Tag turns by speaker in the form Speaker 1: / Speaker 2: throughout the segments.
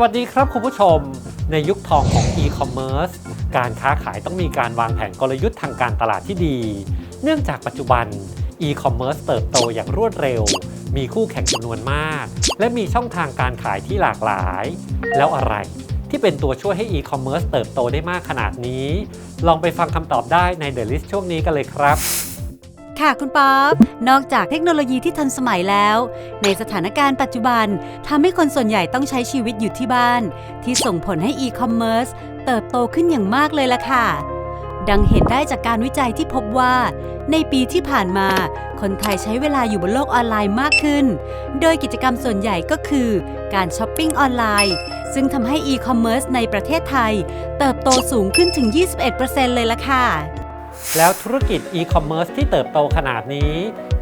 Speaker 1: วัสดีครับคุณผู้ชม ในยุคทองของ e-commerce การค้าขายต้องมีการวางแผนกลยุทธ์ทางการตลาดที่ดี เนื่องจากปัจจุบัน e-commerce เติบโตอย่างรวดเร็ว มีคู่แข่งจำนวนมาก และมีช่องทางการขายที่หลากหลาย แล้วอะไรที่เป็นตัวช่วยให้ e-commerce เติบโตได้มากขนาดนี้ ลองไปฟังคำตอบได้ใน The List ช่วงนี้กันเลยครับ
Speaker 2: ค่ะคุณป๊อปนอกจากเทคโนโลยีที่ทันสมัยแล้ว ในสถานการณ์ปัจจุบันทำให้คนส่วนใหญ่ต้องใช้ชีวิตอยู่ที่บ้าน ที่ส่งผลให้อีคอมเมิร์ซเติบโตขึ้นอย่างมากเลยล่ะค่ะ ดังเห็นได้จากการวิจัยที่พบว่า ในปีที่ผ่านมา คนไทยใช้เวลาอยู่บนโลกออนไลน์มากขึ้น โดยกิจกรรมส่วนใหญ่ก็คือการช้อปปิ้งออนไลน์ ซึ่งทำให้อีคอมเมิร์ซในประเทศไทย เติบโตสูงขึ้นถึง 21%เลยล่ะค่ะ
Speaker 1: แล้วธุรกิจ e-commerce ที่เติบโตขนาดนี้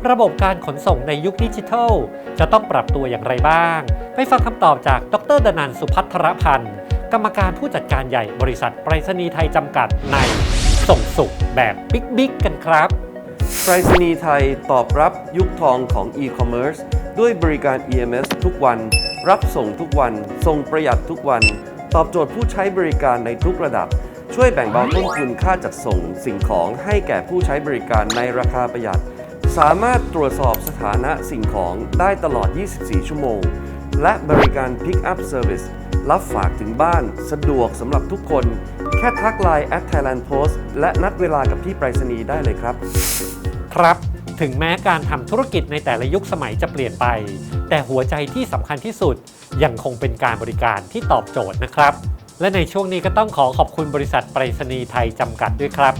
Speaker 1: ระบบการขนส่งในยุคดิจิทัล จะต้องปรับตัวอย่างไรบ้าง ไปฟังคำตอบจากดรดนันสุพัทรพันธ์ กรรมการผู้จัดการใหญ่บริษัทไปรษณีย์ไทยจำกัดในส่งสุขแบบบิ๊กบิ๊กกันครับ
Speaker 3: ไปรษณีย์ไทยตอบรับยุคทองของ e-commerce ด้วยบริการ EMS ทุกวัน รับส่งทุกวัน ส่งประหยัดทุกวัน ตอบโจทย์ผู้ใช้บริการในทุกระดับ ช่วยแบ่งเบาต้นทุนค่าจัดส่งสิ่งของให้แก่ผู้ใช้บริการในราคาประหยัด สามารถตรวจสอบสถานะสิ่งของได้ตลอด 24 ชั่วโมง และบริการ Pick up Service รับฝากถึงบ้านสะดวกสำหรับทุกคน แค่ทักไลน์ at Thailand Post และนัดเวลากับพี่ไปรษณีย์ได้เลยครับ
Speaker 1: ครับถึงแม้การทำธุรกิจในแต่ละยุคสมัยจะเปลี่ยนไป แต่หัวใจที่สำคัญที่สุดยังคงเป็นการบริการที่ตอบโจทย์นะครับ และในช่วงนี้ก็ต้องขอขอบคุณบริษัทไปรษณีย์ไทยจำกัดด้วยครับ